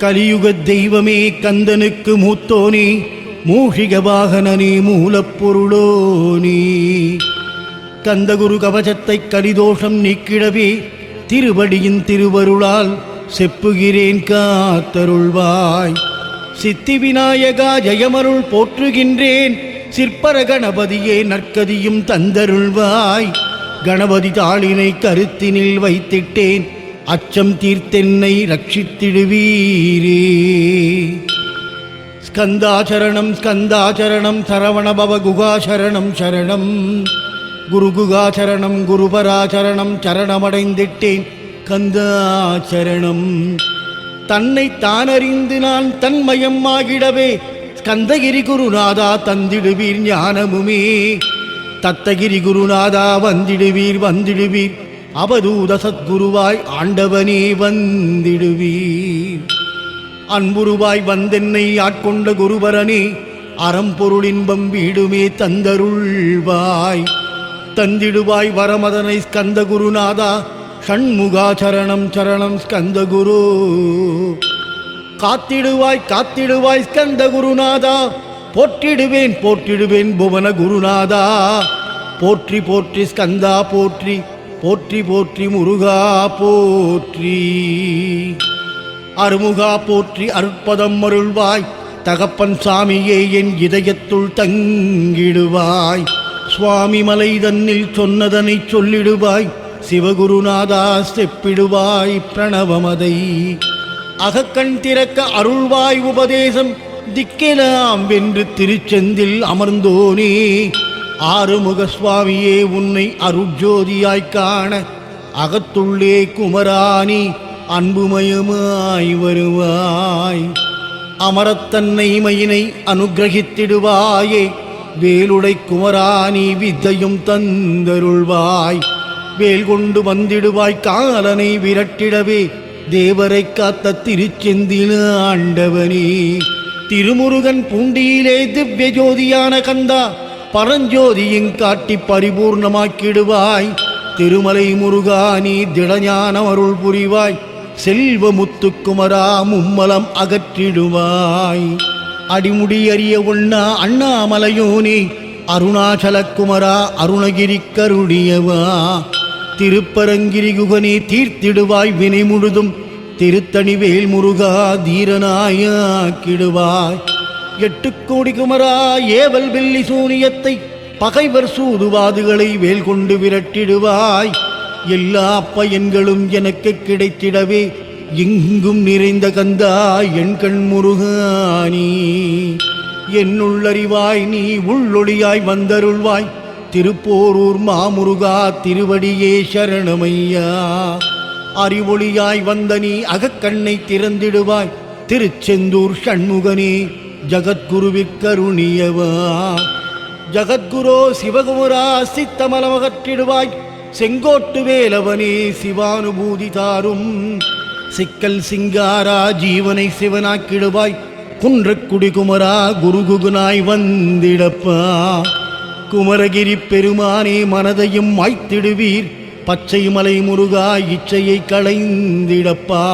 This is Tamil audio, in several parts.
கலியுக தெய்வமே கந்தனுக்கு மூத்தோனே மூஷிக வாகனனே மூலப்பொருளோனே. கந்தகுரு கவசத்தை கலிதோஷம் நீக்கிடவே திருவடியின் திருவருளால் செப்புகிறேன் காத்தருள்வாய். சித்தி விநாயகா ஜெயமருள் போற்றுகின்றேன் சிற்பர கணபதியே நற்கதியும் தந்தருள்வாய். கணபதி தாளினை கருத்தினில் வைத்திட்டேன் அச்சம் தீர்த்தென்னை ரட்சித்திடுவீரே. ஸ்கந்தாச்சரணம் ஸ்கந்தாச்சரணம் சரவணபவ குகாசரணம் சரணம். குரு குகாச்சரணம் குருபராச்சரணம் சரணமடைந்திட்டேன் கந்தாச்சரணம் தன்னை தானறிந்து நான் தன்மயம் ஆகிடவே ஸ்கந்தகிரி குருநாதா தந்திடுவீர் ஞானமுமே. தத்தகிரி குருநாதா வந்திடுவீர் வந்திடுவீர். அவதூத சத்குருவாய் ஆண்டவனே வந்திடுவீர். அன்புருவாய் வந்தென்னை ஆட்கொண்ட குருபரனே அறம்பொருளின்பம் வீடுமே தந்தருள்வாய். தந்திடுவாய் வரமதனை ஸ்கந்த குருநாதா ஷண்முகா சரணம் சரணம் ஸ்கந்த குரு. காத்திடுவாய் காத்திடுவாய் ஸ்கந்த குருநாதா போற்றிடுவேன் போற்றிடுவேன் புவன குருநாதா. போற்றி போற்றி ஸ்கந்தா போற்றி போற்றி போற்றி முருகா போற்றி. அருமுகா போற்றி அற்பதம் அருள்வாய். தகப்பன் சாமியே என் இதயத்துள் தங்கிடுவாய். சுவாமி மலை தன்னில் சொன்னதனை சொல்லிடுவாய். சிவகுருநாதா செப்பிடுவாய் பிரணவமதை. அகக்கண் திறக்க அருள்வாய் உபதேசம் திக்கெலாம் வென்று திருச்செந்தில் அமர்ந்தோனே. ஆறுமுக சுவாமியே உன்னை அருட்ஜோதியாய்க் காண அகத்துள்ளே குமராணி அன்புமயமாய் வருவாய். அமரத்தன்னை மையினை அனுகிரகித்திடுவாயே வேலுடை குமராணி வித்தையும் தந்தருள்வாய். வேல் கொண்டு வந்திடுவாய் காலனை விரட்டிடவே தேவரை காத்த திருச்செந்தின ஆண்டவனே. திருமுருகன் பூண்டியிலே திவ்ய ஜோதியான கந்தா பரஞ்சோதியும் காட்டி பரிபூர்ணமாக்கிடுவாய். திருமலை முருகா நீ திடஞான அருள் புரிவாய். செல்வ முத்துக்குமரா மும்மலம் அகற்றிடுவாய். அடிமுடி அறிய உண்ணா அண்ணாமலையோனே அருணாச்சலக்குமரா அருணகிரி கருடியவா திருப்பரங்கிரி குகனே தீர்த்திடுவாய் வினை முழுதும் திருத்தணிவேல் முருகா தீரனாயாக்கிடுவாய் எட்டு கோடி குமரா ஏவல் வெள்ளி சூனியத்தை பகைவர் சூதுவாதுகளை வேல் கொண்டு விரட்டிடுவாய். எல்லா பயன்களும் எனக்கு கிடைத்திடவே எங்கும் நிறைந்த கந்தா என் கண் முருகானி. என்னுள்ளறிவாய் நீ உள்ளொளியாய் வந்தருள்வாய். திருப்போரூர் மாமுருகா திருவடியே சரணமையா. அறிவொளியாய் வந்த நீ அகக்கண்ணை திறந்திடுவாய். திருச்செந்தூர் ஷண்முகனே ஜகத்குருவிற்கருணியவா ஜகத்குரோ சிவகுமரா சித்தமலமகற்றிடுவாய். செங்கோட்டு வேலவனே சிவானுபூதி தாரும். சிக்கல் சிங்காரா ஜீவனை சிவனாக்கிடுவாய். குன்றக்குடி குமரா குருகுகுனாய் வந்திடப்பா. குமரகிரி பெருமானே மனதையும் மாய்த்திடுவீர். பச்சை மலை முருகா இச்சையை களைந்திடப்பா.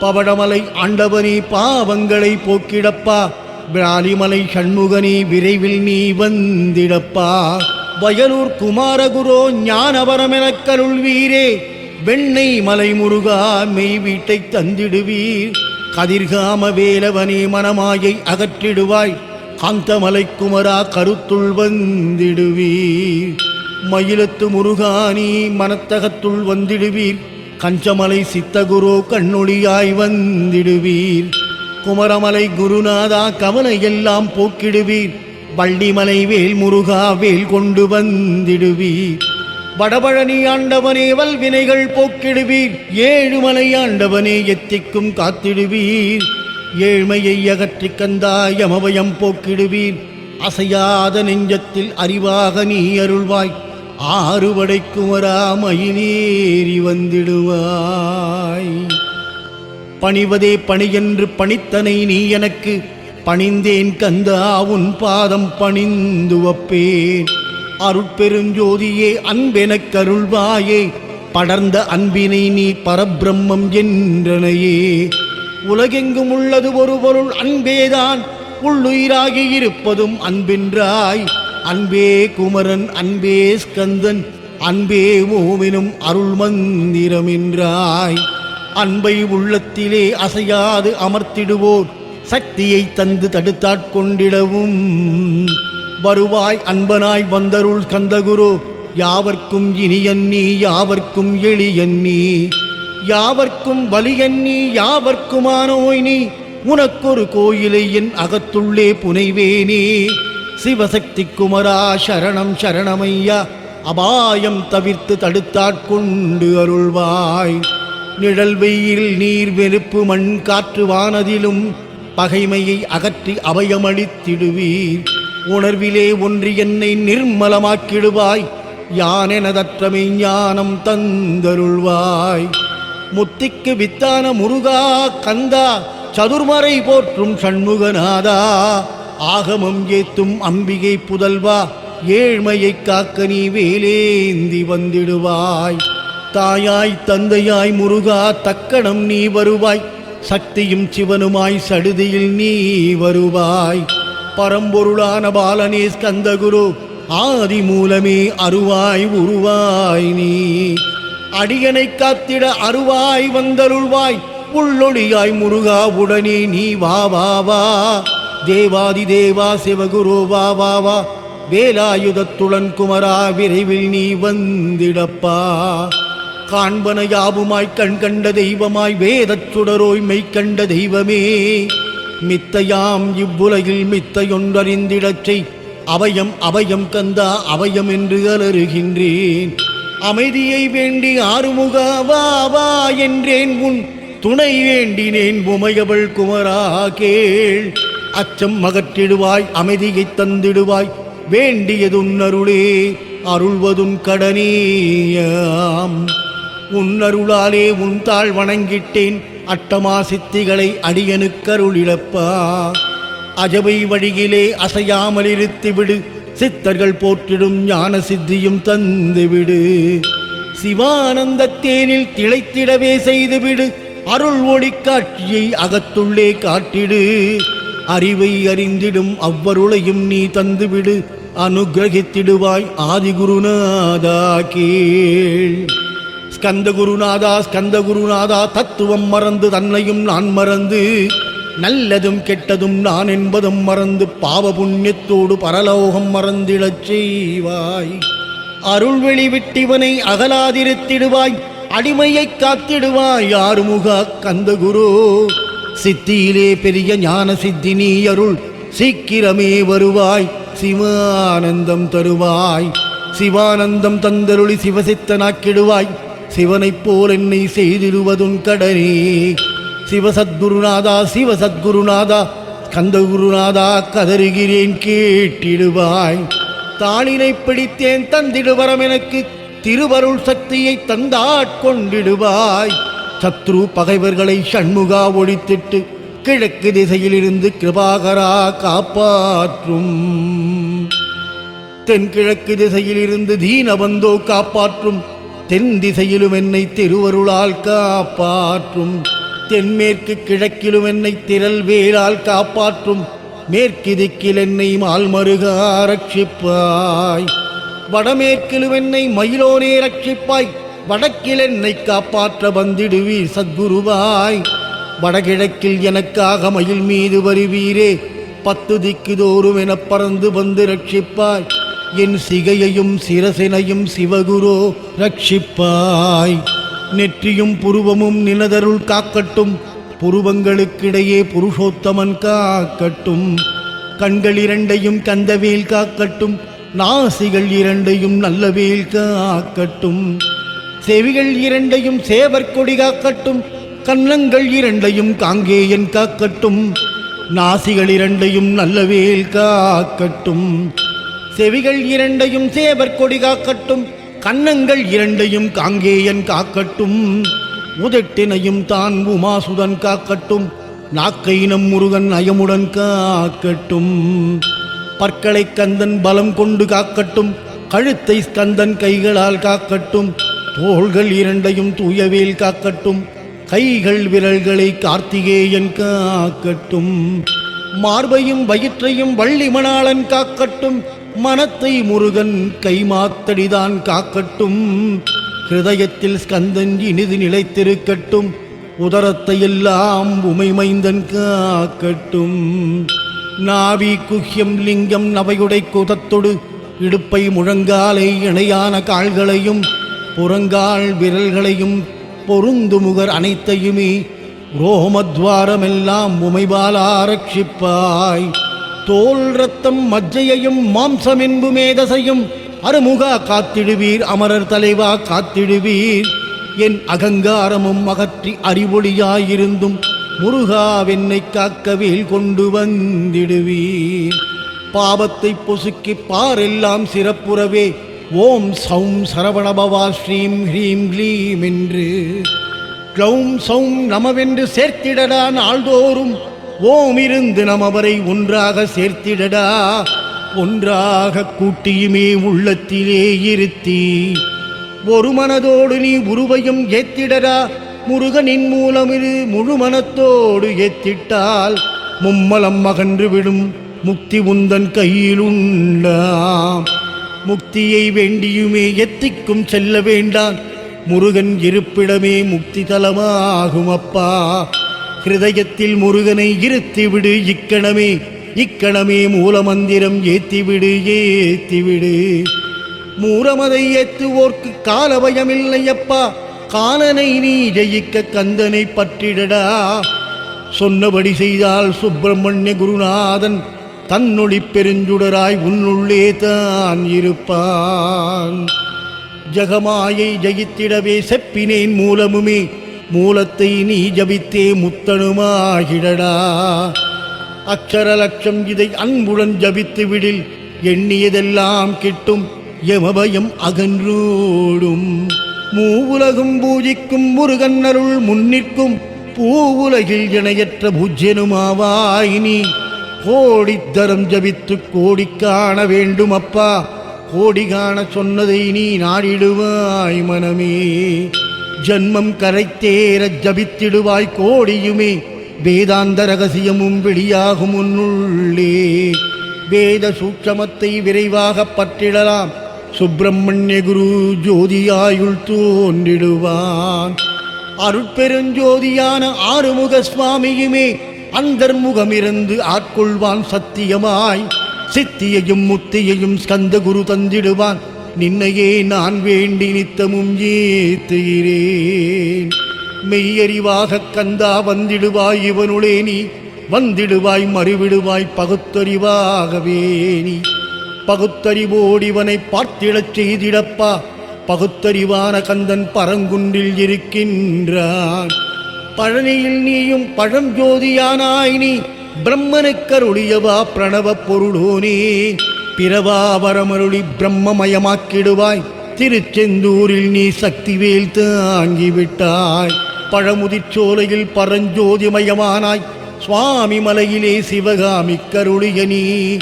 பவடமலை ஆண்டவனே பாவங்களை போக்கிடப்பா. விராலிமலை சண்முகனி விரைவில் நீ வந்திடப்பா. வயலூர் குமாரகுரோ ஞானவரமெனக் கருள்வீரே. வெண்ணை மலை முருகா மெய் வீட்டை தந்திடுவீர். கதிர்காம வேலவனே மனமாயை அகற்றிடுவாய். காந்தமலை குமரா கருத்துள் வந்திடுவீர். மயிலத்து முருகானி மனத்தகத்துள் வந்திடுவீர். கஞ்சமலை சித்தகுரோ கண்ணொளியாய் வந்திடுவீர். குமரமலை குருநாதா கவலை எல்லாம் போக்கிடுவீர். வள்ளிமலை வேல் முருகா வேல் கொண்டு வந்திடுவீர். வடபழனி ஆண்டவனே வல்வினைகள் போக்கிடுவீர். ஏழுமலை ஆண்டவனே எத்திக்கும் காத்திடுவீர். ஏழ்மையை அகற்றிக் கந்தா யமவயம் போக்கிடுவீர். அசையாத நெஞ்சத்தில் அறிவாக நீ அருள்வாய். ஆறுபடை குமரா மயிலேறி வந்திடுவாய். பணிவதே பணியென்று பணித்தனை நீ எனக்கு. பணிந்தேன் கந்தா உன் பாதம் பணிந்து வப்பேன் அருட்பெருஞ்சோதியே அன்பெனக் கருள்வாயே. படர்ந்த அன்பினை நீ பரபிரம்மம் என்றனையே. உலகெங்கும் உள்ளது ஒரு பொருள் அன்பேதான். உள்ளுயிராகி இருப்பதும் அன்பின்றாய். அன்பே குமரன் அன்பே ஸ்கந்தன். அன்பே ஓவினும் அருள் மந்திரமென்றாய் அன்பை உள்ளத்திலே அசையாது அமர்த்திடுவோர். சக்தியை தந்து தடுத்தாட்கொண்டிடவும். வருவாய் அன்பனாய் வந்தருள் கந்தகுரு யாவர்க்கும் இனியன்னி யாவர்க்கும் எளியன்னி. யாவர்க்கும் வலியன்னி யாவர்க்குமானோய் நீ உனக்கொரு கோயிலை என் அகத்துள்ளே புனைவேனே சிவசக்தி குமரா சரணம் சரணமையா அபாயம் தவிர்த்து தடுத்தாட்கொண்டு அருள்வாய். நிழல் வெயில் நீர் வெறுப்பு மண் காற்று வானதிலும் பகைமையை அகற்றி அபயமளித்திடுவீர். உணர்விலே ஒன்று என்னை நிர்மலமாக்கிடுவாய். யானெனதற்றமை ஞானம் தந்தருள்வாய். முத்திக்கு வித்தான முருகா கந்தா சதுர்மறை போற்றும் சண்முகநாதா. ஆகமம் ஏத்தும் அம்பிகை புதல்வா ஏழ்மையை காக்க நீ வேலேந்தி வந்திடுவாய். தாயாய் தந்தையாய் முருகா தக்கணம் நீ வருவாய். சக்தியும் சிவனுமாய் சடுதியில் நீ வருவாய். பரம்பொருளான பாலனே ஸ்கந்தகுரு ஆதி மூலமே அருவாய் உருவாய் நீ. அடியனை காத்திட அருவாய் வந்தருள்வாய். உள்ளொளியாய் முருகா உடனே நீ வா வா வா. தேவாதி தேவா சிவகுரு வா வா வா. வேலாயுதத்துடன் குமரா விரைவில் நீ வந்திடப்பா. காண்பன யாவுமாய் கண் கண்ட தெய்வமாய் வேதச் சுடரோய் கண்ட தெய்வமே. மித்தையாம் இவ்வுலகில் மித்தையொன்றறிந்திடச்சை செய். அவயம் கந்தா அவயம் என்று அலறுகின்றேன். அமைதியை வேண்டி ஆறுமுக வா வா என்றேன் உன் துணை வேண்டினேன் உமையவள் குமரா கேள். அச்சம் மகற்றிடுவாய் அமைதியைத் தந்திடுவாய் வேண்டியதுன் அருளே அருள்வதும் கடனேயாம் உன் அருளாலே உன் தாழ் வணங்கிட்டேன். அட்டமா சித்திகளை அடியனுக்கருளிடப்பா அஜவை வழியிலே அசையாமல் இருத்திவிடு சித்தர்கள் போற்றிடும் ஞான சித்தியும் தந்துவிடு சிவானந்த தேனில் திளைத்திடவே செய்துவிடு அருள் ஒளி காட்சியை அகத்துள்ளே காட்டிடு. அறிவை அறிந்திடும் அவ்வருளையும் நீ தந்துவிடு அனுகிரகித்திடுவாய் ஆதிகுருநாதா கேள். ஸ்கந்த குருநாதா ஸ்கந்த குருநாதா தத்துவம் மறந்து தன்னையும் நான் மறந்து நல்லதும் கெட்டதும் நான் என்பதும் மறந்து பாவ புண்ணியத்தோடு பரலோகம் மறந்திடச் செய்வாய். அருள்வெளி விட்டிவனை அகலாதிருத்திடுவாய் அடிமையை காத்திடுவாய் ஆறுமுக கந்தகுரு. சித்தியிலே பெரிய ஞான சித்தி நீ அருள் சீக்கிரமே வருவாய் சிவானந்தம் தருவாய். சிவானந்தம் தந்தருளி சிவசித்தனாக்கிடுவாய் சிவனைப் போல் என்னை செய்திடுவதுன் கடனே. சிவசத்குருநாதா சிவசத்குருநாதா கந்தகுருநாதா கதறுகிறேன் கேட்டிடுவாய். தாளினை பிடித்தேன் தந்திடுவரம் எனக்கு திருவருள் சக்தியை தந்தாட்கொண்டிடுவாய் சத்ரு பகைவர்களை ஷண்முகா ஒழித்திட்டு கிழக்கு திசையிலிருந்து கிருபாகரா காப்பாற்றும். தென்கிழக்கு திசையிலிருந்து தீனவந்தோ காப்பாற்றும். தென் திசையிலும் என்னை திருவருளால் காப்பாற்றும். தென்மேற்கு கிழக்கிலும் என்னை திரள் வேளால் காப்பாற்றும். மேற்கு திக்கில் என்னை மால்மருகா ரட்சிப்பாய். வடமேற்கிலும் என்னை மயிலோனே ரட்சிப்பாய். வடக்கில் என்னை காப்பாற்ற வந்திடுவீர் சத்குருவாய். வடகிழக்கில் எனக்காக மயில் மீது வருவீரே. பத்து திக்கு தோறும் எனப் பறந்து வந்து ரட்சிப்பாய். என் சிகையையும் சிரசினையும் சிவகுரு ரட்சிப்பாய். நெற்றியும் புருவமும் நினதருள் காக்கட்டும். புருவங்களுக்கிடையே புருஷோத்தமன் காக்கட்டும். கண்கள் இரண்டையும் கந்தவேல் காக்கட்டும். நாசிகள் இரண்டையும் நல்லவேல் காக்கட்டும். செவிகள் இரண்டையும் சேவற்கொடி காக்கட்டும். கன்னங்கள் இரண்டையும் காங்கேயன் காக்கட்டும். நாசிகள் இரண்டையும் நல்லவேல் காக்கட்டும். செவிகள் இரண்டையும் சேவற்கொடி காக்கட்டும் கன்னங்கள் இரண்டையும் காங்கேயன் காக்கட்டும். உதட்டினையும் தான் உமாசுதன் காக்கட்டும் நாக்கை நம் முருகன் அயமுடன் காக்கட்டும். பற்களை கந்தன் பலம் கொண்டு காக்கட்டும் கழுத்தை ஸ்கந்தன் கைகளால் காக்கட்டும். தோள்கள் இரண்டையும் தூயவேல் காக்கட்டும் கைகள் விரல்களை கார்த்திகேயன் காக்கட்டும். மார்பையும் வயிற்றையும் வள்ளி மணாளன் காக்கட்டும் மனத்தை முருகன் கைமாத்தடிதான் காக்கட்டும். ஹிருதயத்தில் ஸ்கந்தன் இனிது நிலைத்திருக்கட்டும். உதரத்தை எல்லாம் உமைமைந்தன் காக்கட்டும். நாவி குஹ்யம் லிங்கம் நவையுடை குதத்தொடு. இடுப்பை முழங்காலை இணையான கால்களையும். புறங்கால் விரல்களையும் பொருந்து முகர் அனைத்தையுமே ரோமத்வாரமெல்லாம் உமைபால ஆரட்சிப்பாய் தோல் ரத்தம் மஜ்ஜையையும் மாம்சம் என்பு மேதசையும் அருமுகா காத்திடுவீர் அமரர் தலைவா காத்திடுவீர். என் அகங்காரமும் அகற்றி அறிவொளியாயிருந்தும் முருகாவென்னை காக்கவில் கொண்டு வந்திடுவீர். பாவத்தை பொசுக்கி பாரெல்லாம் சிறப்புறவே ஓம் சௌம் சரவணபவா ஸ்ரீம் ஹ்ரீம் க்ளீம் என்று. க்ளௌம் சௌம் நமவென்று சேர்த்திடடா நாள்தோறும் ஓமிருந்து நம் அவரை ஒன்றாக சேர்த்திடடா. ஒன்றாக கூட்டியுமே உள்ளத்திலே இருத்தி. ஒரு மனதோடு நீ உருவையும் ஏத்திடடா. முருகனின் மூலம் இது முழு மனத்தோடு ஏத்திட்டால் மும்மலம் மகன்று விடும். முக்தி உந்தன் கையில் உண்டாம். முக்தியை வேண்டியுமே எத்திக்கும் செல்ல வேண்டான் முருகன் இருப்பிடமே முக்தி தலமாகும் அப்பா. ஹிருதயத்தில் முருகனை இருத்திவிடு இக்கணமே இக்கணமே மூலமந்திரம் ஏத்திவிடு ஏத்திவிடு. மூலமதை ஏத்துவோர்க்கு கால பயமில்லை அப்பா காலனை நீ ஜெயிக்க கந்தனை பற்றிடடா. சொன்னபடி செய்தால் சுப்பிரமணிய குருநாதன் தன்னொளி பெருஞ்சுடராய் உன்னுள்ளே தான் இருப்பான். ஜகமாயை ஜெயித்திடவே செப்பினேன் மூலமுமே மூலத்தை நீ ஜபித்தே முத்தனுமாகிடடா. அக்ஷரலட்சம் இதை அன்புடன் ஜபித்து விடில் எண்ணியதெல்லாம் கிட்டும் எமபயம் அகன்றோடும். மூவுலகும் பூஜிக்கும் முருகன்னருள் முன்னிற்கும் பூவுலகில் இணையற்ற பூஜ்யனுமாவாய் நீ. கோடித்தரம் ஜபித்து கோடி காண வேண்டும் அப்பா கோடி காண சொன்னதை நீ நாடிடுவாய் மனமே. ஜன்மம் கரைத்தேர ஜபித்திடுவாய் கோடியுமே வேதாந்த ரகசியமும் வெளியாகும் உன்னுள்ளே வேத சூட்சமத்தை விரைவாக பற்றிடலாம் சுப்பிரமணிய குரு ஜோதியாயுள் தோன்றிடுவான் அருட்பெருஞ்சோதியான ஆறுமுக சுவாமியுமே அந்தர்முகமிருந்து ஆட்கொள்வான் சத்தியமாய் சித்தியையும் முத்தியையும் ஸ்கந்த குரு தந்திடுவான் நின்னையே நான் வேண்டி நித்தமும் ஏத்துகிறேன். மெய்யறிவாக கந்தா வந்திடுவாய் இவனுளே நீ வந்திடுவாய் மறுவிடுவாய் பகுத்தறிவாகவே நீ. பகுத்தறிவோடிவனை பார்த்திடச் செய்திடப்பா பகுத்தறிவான கந்தன் பரங்குன்றில் இருக்கின்றான். பழனியில் நீயும் பழஞ்சோதியானாய் நீ பிரம்மனுக்கருளியவா பிரணவ பொருளோனே. பிறவாவரமருளி பிரம்மமயமாக்கிடுவாய். திருச்செந்தூரில் நீ சக்திவேல் தாங்கிவிட்டாய். பழமுதிச்சோலையில் பரஞ்சோதிமயமானாய் சுவாமி மலையிலே சிவகாமி கருளிய நீ.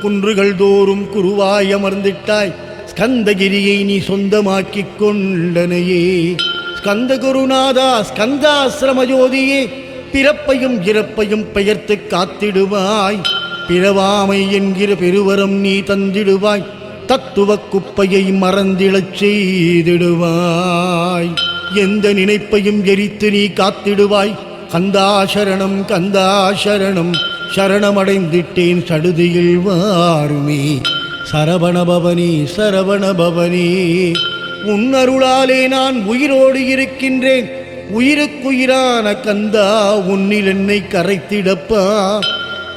குன்றுகள் தோறும் குருவாய் அமர்ந்திட்டாய். ஸ்கந்தகிரியை நீ சொந்தமாக்கிக் கொண்டனையே. ஸ்கந்த குருநாதா ஸ்கந்தாசிரம ஜோதியே பிறப்பையும் இறப்பையும் பெயர்த்து காத்திடுவாய். பிறவாமை என்கிற பெருவரம் நீ தந்திடுவாய் தத்துவ குப்பையை மறந்திடச் செய்திடுவாய். எந்த நினைப்பையும் எரித்து நீ காத்திடுவாய் கந்தாசரணம் கந்தாசரணம் சரணமடைந்திட்டேன் சடுதியில் வாருமே. சரவணபவனி சரவணபவனி உன்னருளாலே நான் உயிரோடு இருக்கின்றேன். உயிருக்குயிரான கந்தா உன்னில் என்னை கரைத்திடப்பா.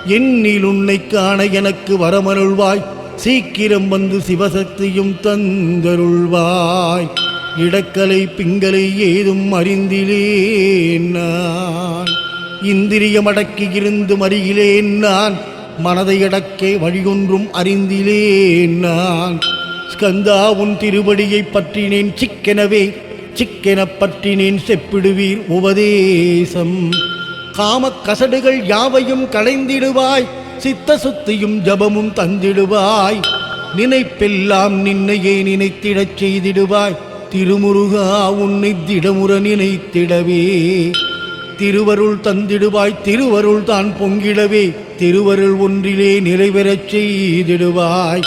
என்னில் உன்னை காண எனக்கு வரமருள்வாய். சீக்கிரம் வந்து சிவசக்தியும் தந்தருள்வாய். இடக்கலை பிங்களை ஏதும் அறிந்திலேன் நான். இந்திரியம் அடக்கி மறியிலேன் நான். மனதை அடக்கே வழியொன்றும் அறிந்திலேன் நான். ஸ்கந்தா உன் திருவடியை பற்றினேன் சிக்கெனவே. சிக்கெனப் பற்றினேன் செப்பிடுவீர் உபதேசம். காமக் கசடுகள் யாவையும் களைந்திடுவாய் சித்த சுத்தியும் ஜபமும் தந்திடுவாய். நினைப்பெல்லாம் நின்னையே நினைத்திடச் செய்திடுவாய் திருமுருகா உன்னை திடமுற நினைத்திடவே. திருவருள் தந்திடுவாய் திருவருள் தான் பொங்கிடவே. திருவருள் ஒன்றிலே நிறைவேறச் செய்திடுவாய்.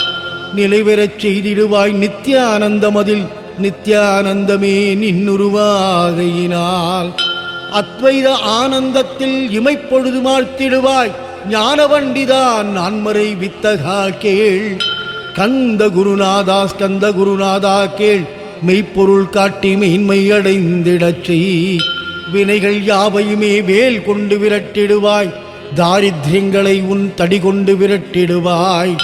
நிறைவேறச் செய்திடுவாய் நித்யானந்தமதில் நித்யானந்தமே நின்னுருவாகையினால். அத்வைத ஆனந்தத்தில் இமைப்பொழுது மாழ்த்திடுவாய். ஞானவண்டிதான் நான்மறை வித்தகா கேள். கந்த குருநாதா ஸ்கந்த குருநாதா கேள். மெய்ப்பொருள் காட்டி மெய்மை அடைந்திடச் செய். வினைகள் யாவையுமே வேல் கொண்டு விரட்டிடுவாய். தாரித்ரியங்களை உன் தடி கொண்டு விரட்டிடுவாய்.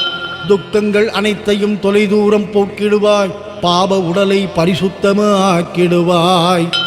துக்கங்கள் அனைத்தையும் தொலைதூரம் போக்கிடுவாய். பாப உடலை பரிசுத்தமாக்கிடுவாய்.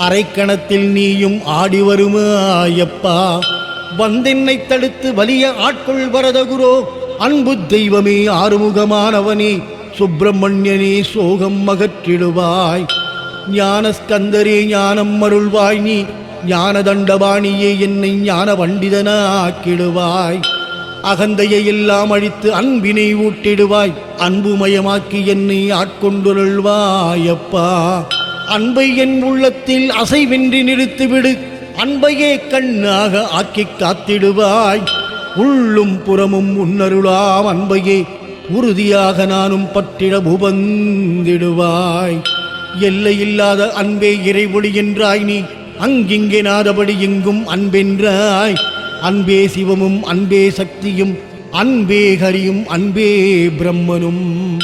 அரைக்கணத்தில் நீயும் ஆடி வருமாயப்பா வந்தென்னை தடுத்து வலிய ஆட்கொள் வரதகுரோ அன்பு தெய்வமே ஆறுமுகமானவனே சுப்பிரமணியனே சோகம் அகற்றிடுவாய் ஞானஸ்கந்தரே ஞானம் அருள்வாய் நீ ஞான தண்டபாணியே என்னை ஞான பண்டிதனாக்கிடுவாய் அகந்தையை எல்லாம் அழித்து அன்பினை ஊட்டிடுவாய் அன்புமயமாக்கி என்னை ஆட்கொண்டுருள்வாயப்பா அன்பை என் உள்ளத்தில் அசைவின்றி நிறுத்திவிடு. அன்பையே கண்ணாக ஆக்கிக் காத்திடுவாய். உள்ளும் புறமும் உன்னருளாம் அன்பையே. உறுதியாக நானும் பற்றிட உபந்திடுவாய் எல்லையில்லாத அன்பே இறைவொளி என்றாய் நீ. அங்கிங்கே நாதபடி எங்கும் அன்பென்றாய். அன்பே சிவமும் அன்பே சக்தியும் அன்பே ஹரியும் அன்பே பிரம்மனும்.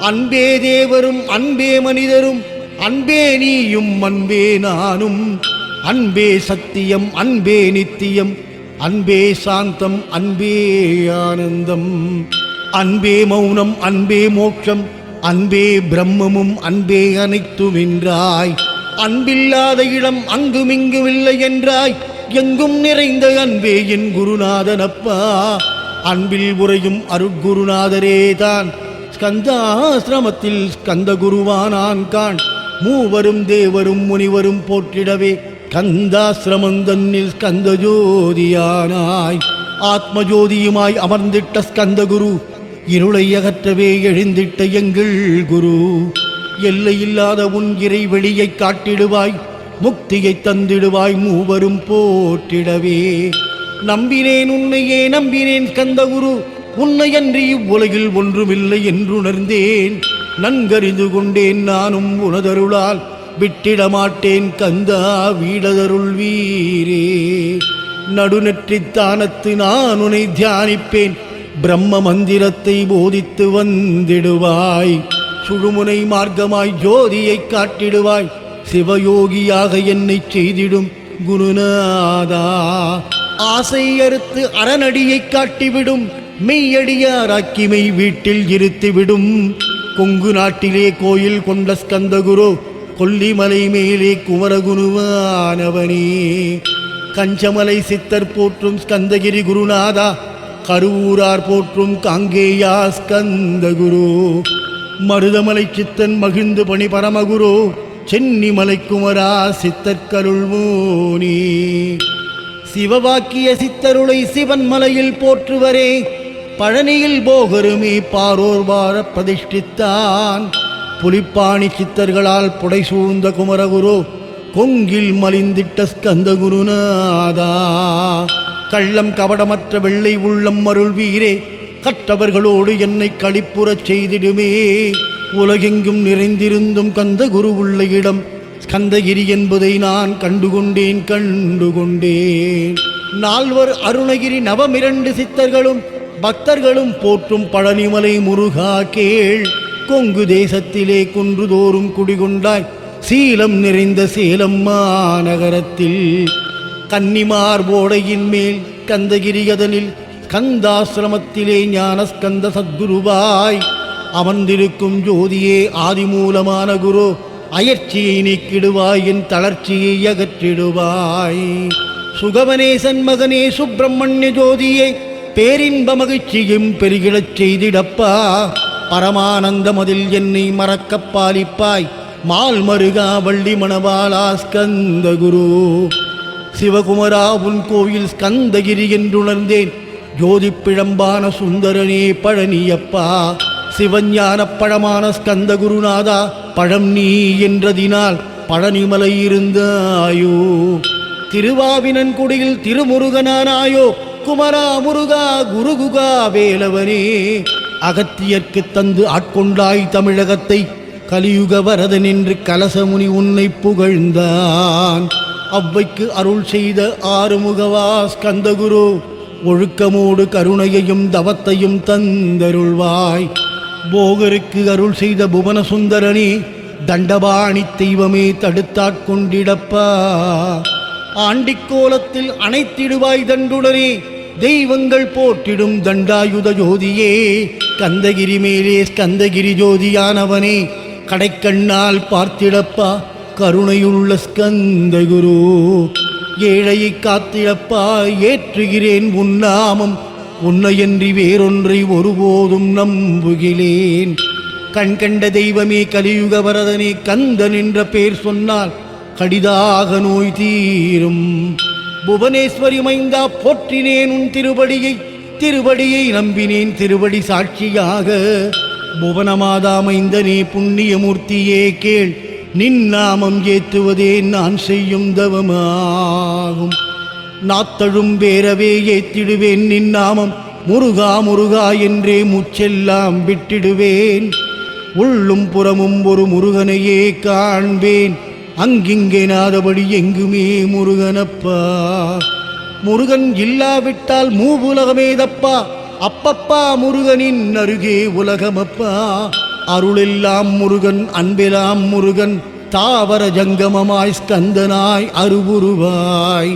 அன்பே தேவரும் அன்பே மனிதரும் அன்பே நீயும் அன்பே நானும். அன்பே சத்தியம் அன்பே நித்தியம். அன்பே சாந்தம் அன்பே ஆனந்தம். அன்பே மௌனம் அன்பே மோட்சம். அன்பே பிரம்மமும் அன்பே அனைத்துமென்றாய். அன்பில்லாத இடம் அங்குமிங்குமில்லை என்றாய். எங்கும் நிறைந்த அன்பே என் குருநாதனப்பா. அன்பில் உறையும் அருட்குருநாதரே தான். ஸ்கந்தாசிரமத்தில் ஸ்கந்த குருவானான் கான். மூவரும் தேவரும் முனிவரும் போற்றிடவே. கந்தாசிரமம் தன்னில் ஸ்கந்த ஜோதியானாய் ஆத்ம ஜோதியுமாய் அமர்ந்திட்ட ஸ்கந்த குரு இருளை அகற்றவே எழுந்திட்ட எங்கள் குரு. எல்லையில்லாத உன் இறை வெளியை காட்டிடுவாய் முக்தியை தந்திடுவாய் மூவரும் போற்றிடவே. நம்பினேன் உன்னையே நம்பினேன் கந்தகுரு உன்னையன்றி இவ்வுலகில் ஒன்றுமில்லை என்றுணர்ந்தேன். நன்கறிந்து கொண்டேன் நானும் உனதருளால். விட்டிடமாட்டேன் கந்தா வீடதருள் வீரே. நடுநெற்றித் தானத்து நான் உனை தியானிப்பேன். பிரம்ம மந்திரத்தை போதித்து வந்திடுவாய். சுழுமுனை மார்க்கமாய் ஜோதியைக் காட்டிடுவாய். சிவயோகியாக என்னை செய்திடும் குருநாதா. ஆசை அறுத்து அரணடியை காட்டிவிடும். மெய்யடியாராக்கி மெய் வீட்டில் இருத்திவிடும். கொங்கு நாட்டிலே கோயில் கொண்ட ஸ்கந்தகுரு கொல்லிமலை மேலே குமரகுருவானவனே. கஞ்சமலை சித்தர் போற்றும் ஸ்கந்தகிரி குருநாதா கருவூரார் போற்றும் காங்கேயா ஸ்கந்தகுரு. மருதமலை சித்தன் மகிழ்ந்து பணி பரமகுரு சென்னிமலை குமரா சித்தற்கருள்மோனி சிவவாக்கிய சித்தருளை சிவன் மலையில் போற்றுவரே பழனியில் போகருமே பாரோர் வார பிரதிஷ்டித்தான். புலிப்பாணி சித்தர்களால் புடை சூழ்ந்த குமரகுரு கொங்கில் மலிந்திட்ட ஸ்கந்த குருநாதா கள்ளம் கபடமற்ற வெள்ளை உள்ளம் அருள் வீரே கற்றவர்களோடு என்னை களிப்புறச் செய்திடுமே. உலகெங்கும் நிறைந்திருந்தும் கந்த குரு உள்ள இடம் ஸ்கந்தகிரி என்பதை நான் கண்டுகொண்டேன் கண்டுகொண்டேன். நால்வர் அருணகிரி நவமிரண்டு சித்தர்களும் பக்தர்களும் போற்றும் பழனிமலை முருகா கேள். கொங்கு தேசத்திலே குன்றுதோறும் குடிகொண்டாய். சீலம் நிறைந்த சேலம் மாநகரத்தில். கன்னிமார் போடையின் மேல் கந்தகிரியதனில் கந்தாசிரமத்திலே ஞானஸ்கந்த சத்குருவாய். அமர்ந்திருக்கும் ஜோதியே ஆதிமூலமான குரு அயற்சியை நீக்கிடுவாய் என் தளர்ச்சியை அகற்றிடுவாய். சுகவனேசன் மகனே சுப்பிரமணிய ஜோதியை பேரின்ப மகிழ்ச்சியும் பெருகிடச் செய்திடப்பா. பரமானந்தமதில் என்னை மறக்கப் பாலிப்பாய். மால் மருகா வள்ளி மணவாளா ஸ்கந்த குரு சிவகுமரா உன் கோயில் ஸ்கந்தகிரி என்றுணர்ந்தேன். ஜோதி பிழம்பான சுந்தரனே பழனியப்பா. சிவஞான பழமான ஸ்கந்த குருநாதா பழம் நீ என்றதினால் பழனிமலை இருந்தாயோ திருவாவினன் குடியில் திருமுருகனானாயோ. குமரா முருகா குருகுகா வேலவனே. அகத்தியற்கு தந்து ஆட்கொண்டாய் தமிழகத்தை. கலியுக வரதன் என்று கலசமுனி உன்னை புகழ்ந்தான். அவ்வைக்கு அருள் செய்த ஆறுமுகவா ஸ்கந்தகுரு ஒழுக்கமோடு கருணையையும் தவத்தையும் தந்தருள்வாய். போகருக்கு அருள் செய்த புவனசுந்தரனே தண்டபாணி தெய்வமே தடுத்தாட்கொண்டிடப்பா ஆண்டிக்கோலத்தில் அணைத்திடுவாய் தண்டுடனே. தெய்வங்கள் போற்றிடும் தண்டாயுத ஜோதியே கந்தகிரி மேலே ஸ்கந்தகிரி ஜோதியானவனே கடைக்கண்ணால் பார்த்திடப்பா கருணையுள்ள ஸ்கந்தகுரு. ஏழையை காத்திடப்பா ஏற்றுகிறேன் உன்னாமம் உன்னையன்றி வேறொன்றை ஒருபோதும் நம்புகிறேன். கண் கண்ட தெய்வமே கலியுக வரதனே கந்தன் என்ற பேர் சொன்னால் கடிதாக நோய் தீரும். புவனேஸ்வரி மைந்தா போற்றினேன் உன் திருவடியை திருவடியை நம்பினேன் திருவடி சாட்சியாக. புவனமாதா மைந்தனே புண்ணியமூர்த்தியே கேள் நின் நாமம் ஏத்துவதே நான் செய்யும் தவமாகும். நாத்தழும் வேறவே ஏத்திடுவேன் நின் நாமம் முருகா முருகா என்றே முச்செல்லாம் விட்டிடுவேன். உள்ளும் புறமும் ஒரு முருகனையே காண்பேன். அங்கிங்கே நாதபடி எங்குமே முருகனப்பா. முருகன் இல்லாவிட்டால் மூவுலகமேதப்பா. அப்பப்பா முருகனின் அருகே உலகமப்பா. அருளெல்லாம் முருகன் அன்பெல்லாம் முருகன் தாவர ஜங்கமமாய் ஸ்கந்தனாய் அருவுருவாய்.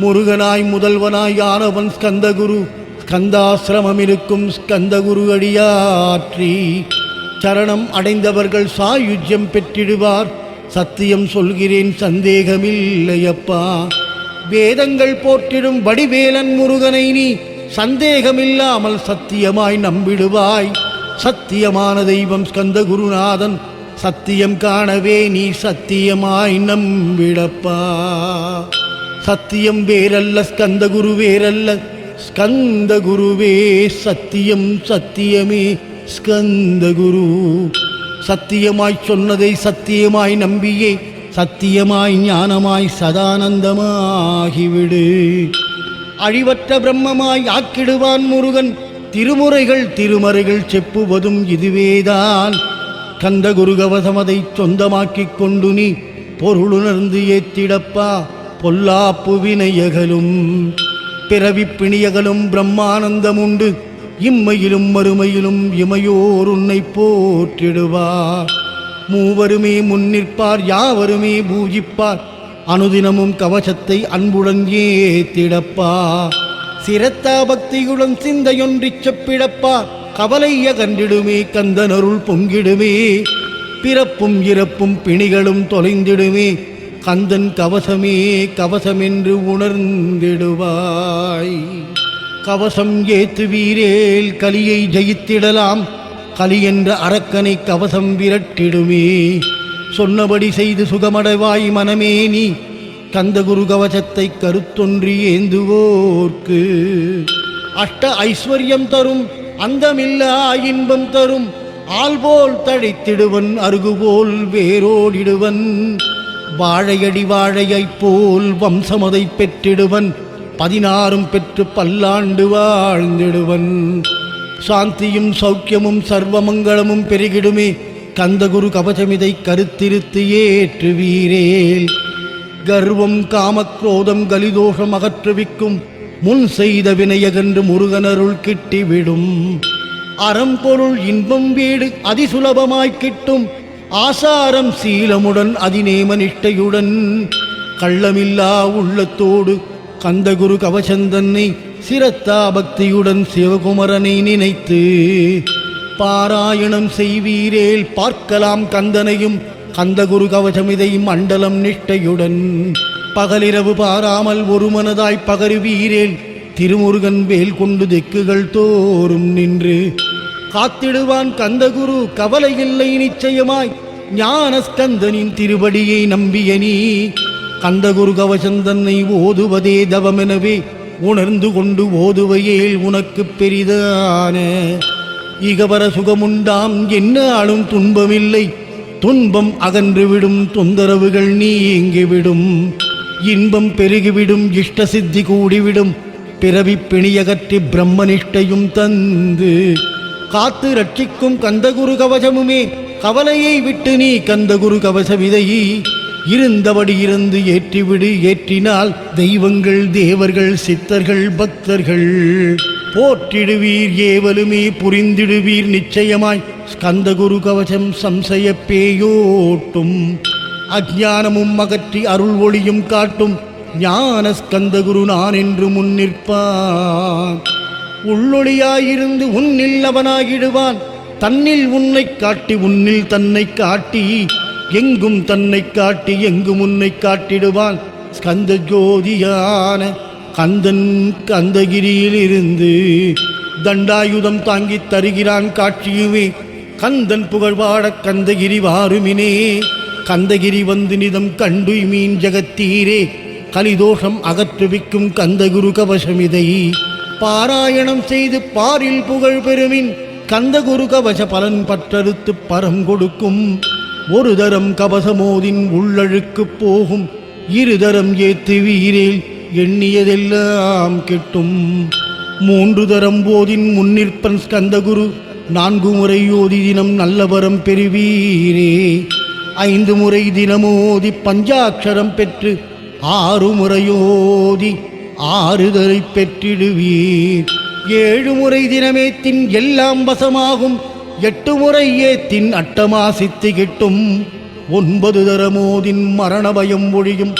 முருகனாய் முதல்வனாய் ஆனவன் ஸ்கந்தகுரு ஸ்கந்தாசிரமம் இருக்கும் ஸ்கந்தகுரு அடியாற்றி. சரணம் அடைந்தவர்கள் சாயுஜ்யம் பெற்றிடுவார். சத்தியம் சொல்கிறேன் சந்தேகமில்லையப்பா. வேதங்கள் போற்றிடும் வடிவேலன் முருகனை நீ சந்தேகமில்லாமல் சத்தியமாய் நம்பிடுவாய். சத்தியமான தெய்வம் ஸ்கந்த குருநாதன் சத்தியம் காணவே நீ சத்தியமாய் நம்பிடப்பா. சத்தியம் வேறல்ல ஸ்கந்த குரு வேறல்ல ஸ்கந்த குருவே சத்தியம் சத்தியமே ஸ்கந்த குரு. சத்தியமாய் சொன்னதை சத்தியமாய் நம்பியே சத்தியமாய் ஞானமாய் சதானந்தமாகிவிடு. அழிவற்ற பிரம்மமாய் ஆக்கிடுவான் முருகன் திருமுறைகள் திருமறைகள் செப்புவதும் இதுவேதான். கந்த குருகவசமதை சொந்தமாக்கிக் கொண்டு நீ பொருளுணர்ந்து ஏத்திடப்பா பொல்லாப்பு வினையகலும் பிறவிப்பிணியகலும் பிரம்மானந்தமுண்டு. இம்மையிலும் மறுமையிலும் இமையோர் உன்னை போற்றிடுவார். மூவருமே முன்னிற்பார் யாவருமே பூஜிப்பார். அனுதினமும் கவசத்தை அன்புடன் ஏத்திடப்பா சிரத்தா பக்தியுடன் சிந்தையொன்றிச் செப்பிடப்பா கவலைய கண்டிடுமே கந்தனருள் பொங்கிடுமே. பிறப்பும் இறப்பும் பிணிகளும் தொலைந்திடுமே. கந்தன் கவசமே கவசமென்று உணர்ந்திடுவாய். கவசம் ஏத்துவீரேல் கலியை ஜெயித்திடலாம். கலி என்ற அரக்கனை கவசம் விரட்டிடுமே. சொன்னபடி செய்து சுகமடைவாய் மனமே நீ. கந்தகுரு கவசத்தை கருத்தொன்றி ஏந்துவோர்க்கு. அஷ்ட ஐஸ்வர்யம் தரும் அந்தமில்லா இன்பம் தரும். ஆள்போல் தழைத்திடுவன் அருகுபோல் வேரோடிடுவன். வாழையடி வாழையைப் போல் வம்சமதை பெற்றிடுவன். பதினாறும் பெற்று பல்லாண்டு வாழ்ந்திடுவன். சாந்தியும் சௌக்கியமும் சர்வமங்கலமும் பெருகிடுமே. கந்தகுரு கவசமிதை கருத்திருத்து ஏற்றுவீரேல். கர்வம் காமக்ரோதம் கலிதோஷம் அகற்றுவிக்கும். முன் செய்த வினையகன்று முருகனருள் கிட்டிவிடும். அறம்பொருள் இன்பம் வீடு அதிசுலபமாய் கிட்டும். ஆசாரம் சீலமுடன் அதிநேம நிஷ்டையுடன். கள்ளமில்லா உள்ளத்தோடு கந்தகுரு கவசந்தன்னை சிரத்தா பக்தியுடன் சிவகுமரனை நினைத்து பாராயணம் செய்வீரேல் பார்க்கலாம் கந்தனையும் கந்தகுரு கவசமிதை மண்டலம் நிஷ்டையுடன். பகலிரவு பாராமல் ஒரு மனதாய் பகருவீரேல் திருமுருகன் வேல் கொண்டு தெக்குகள் தோறும் நின்று. காத்திடுவான் கந்தகுரு கவலை இல்லை நிச்சயமாய் ஞானஸ்கந்தனின் திருவடியை நம்பிய நீ கந்தகுரு கவசந்தன்னை ஓதுவதே தவமெனவே உணர்ந்து கொண்டு ஓதுவையேல் உனக்கு பெரிதான. இகவர சுகமுண்டாம் என்னாலும் துன்பமில்லை. துன்பம் அகன்றுவிடும் தொந்தரவுகள் நீங்கிவிடும். இன்பம் பெருகிவிடும் இஷ்ட சித்தி கூடிவிடும். பிறவி பிணியகற்றி பிரம்மனிஷ்டையும் தந்து காத்து ரட்சிக்கும் கந்தகுரு கவசமுமே கவலையை விட்டு நீ கந்தகுரு கவசமிதை இருந்தபடி இருந்து ஏற்றிவிடு ஏற்றினால் தெய்வங்கள் தேவர்கள் சித்தர்கள் பக்தர்கள். போற்றிடுவீர் ஏவலுமே புரிந்திடுவீர் நிச்சயமாய். ஸ்கந்தகுரு கவசம் சம்சய பேயோட்டும். அஜானமும் அகற்றி அருள் ஒளியும் காட்டும். ஞான ஸ்கந்தகுரு நான் என்று முன்னிற்பான் உள்ளொளியாயிருந்து உன்னில் அவனாகிடுவான். தன்னில் உன்னைக் காட்டி உன்னில் தன்னை காட்டி எங்கும் தன்னை காட்டி எங்கும் உன்னை காட்டிடுவான் ஸ்கந்த ஜோதியான. கந்தன் கந்தகிரியில் இருந்து தண்டாயுதம் தாங்கி தருகிறான் காட்சியுமே. கந்தன் புகழ்வாட கந்தகிரி வாருமினே. கந்தகிரி வந்து நிதம் கண்டு மீன் ஜகத்தீரே. கலிதோஷம் அகற்றுவிக்கும் கந்தகுரு கவசமிதை. பாராயணம் செய்து பாரில் புகழ் பெருமின் கந்தகுரு கவச பலன் பற்றறுத்து பரம் கொடுக்கும். ஒரு தரம் கவசமோதின் உள்ளழுக்குப் போகும் இருதரம் ஏத்து வீரேல் எண்ணியதெல்லாம் கெட்டும். மூன்று தரம் போதின் முன்னிற்பன் ஸ்கந்தகுரு நான்கு முறை ஓதி தினம் நல்லவரம் பெறுவீரே. ஐந்து முறை தினமோதி பஞ்சாட்சரம் பெற்று ஆறு முறையோதி ஆறுதலை பெற்றிடுவீர். ஏழு முறை தினமேத்தின் எல்லாம் வசமாகும் எட்டு முறை ஏத்தின் அட்டமா சித்தி கிட்டும். ஒன்பது தரமோதின் மரணபயம் ஒழியும்.